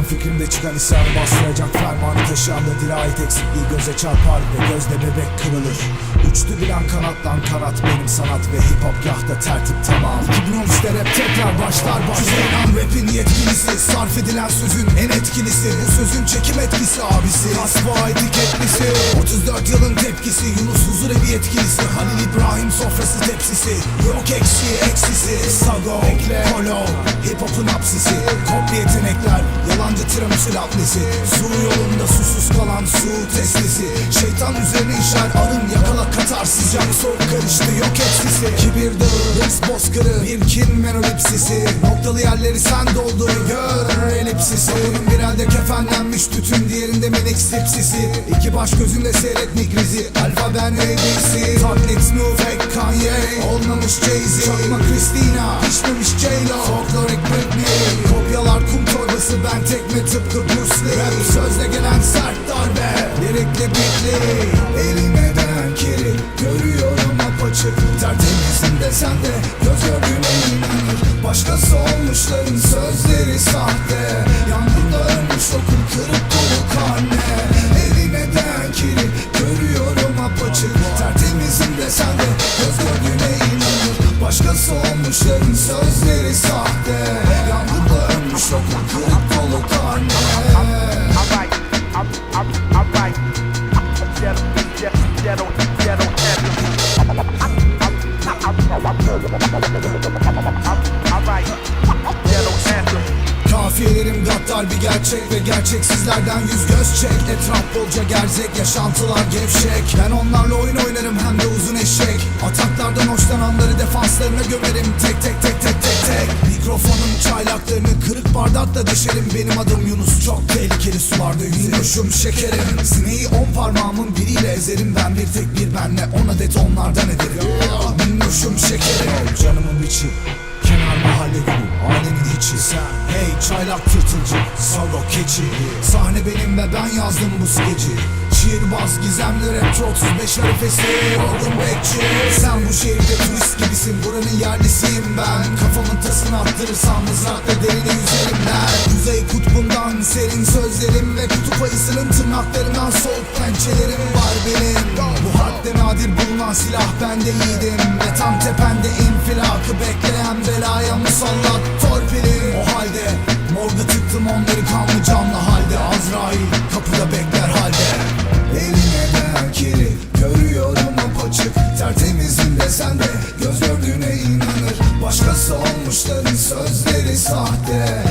Üreten fikrimde çıkan isyanı bastıracak fermanı taşıyanla dirayet eksikliği göze çarpar ve gözde bebek kırılır. Uçtu bilen kanatlan kanat benim sanat ve hip hop yahta tertip tamam. 2013'te rap tekrar başlar başlar. Kuzeylan rapin yetkilisi sarf edilen sözün en etkilisi. Bu sözün çekim etkisi abisi Kasba etiketlisi. 34 yılın tepkisi Yunus huzur evi yetkilisi. Halil İbrahim sofrası tepsisi Yok eksiği eksisi. Sago, Kolo, hip hop'un yalancı tiramisu laplesi Su yolunda susuz kalan su testisi Şeytan üzerine işer arın yakala katar Sıcak soğuk karıştı yok eksisi Kibir dağı, hırs bozkırı. Bir kin menolipsisi. Noktalı yerleri sen doldur gör elipsisi. Oyunun bir elde kefenlenmiş tütün Diğerinde minik sipsisi. İki baş gözünde seyret mikrizi Alfa ben ABC Taklit Snoop Kanye Olmamış Jay-Z. Çakma Christina Tertemizim desen de Göz gördüğüne inanır. Başkası olmuşların sözleri sahte. Yangında ölmüş okul kırık dolu karne. Elimeden kiri Görüyorum apaçık. Tertemizim desen de Göz gördüğüne inanır. Başkası olmuşların sözleri sahte. Yangında ölmüş okul kırık dolu karne Gaddar bir gerçek ve gerçeksizlerden yüz göz çek. Etraf bolca gerzek. Yaşantılar gevşek. Ben onlarla oyun oynarım hem de uzun eşek. Ataklardan hoşlananları defanslarına gömerim. Tek tek tek tek tek tek. Mikrofonun çaylaklarını kırık bardakla deşerim. Benim adım Yunus. Çok tehlikeli sularda yüzüyorum şekerim. Sineği on parmağımın biriyle ezerim. Ben bir tek bir benle. On adet onlardan ederim Ve ben yazdım bu skeci. Şiirbaz gizemli rapçi 35 harifesi. Oldum bekçi Sen bu şehirde turist gibisin. Buranın yerlisiyim ben. Kafamın tasını attırırsam mızrakla derine yüzerim der Kuzey kutbundan serin sözlerim Ve kutup ayısının tırnaklarından soğuk pençelerim var benim. Bu harpte nadir bulunan silah bende yiğidim. Ve tam tepende infilakı bekleyen belaya musallat torpilim. O halde morga tıktım onları kanlı canlı Olmuşların sözleri sahte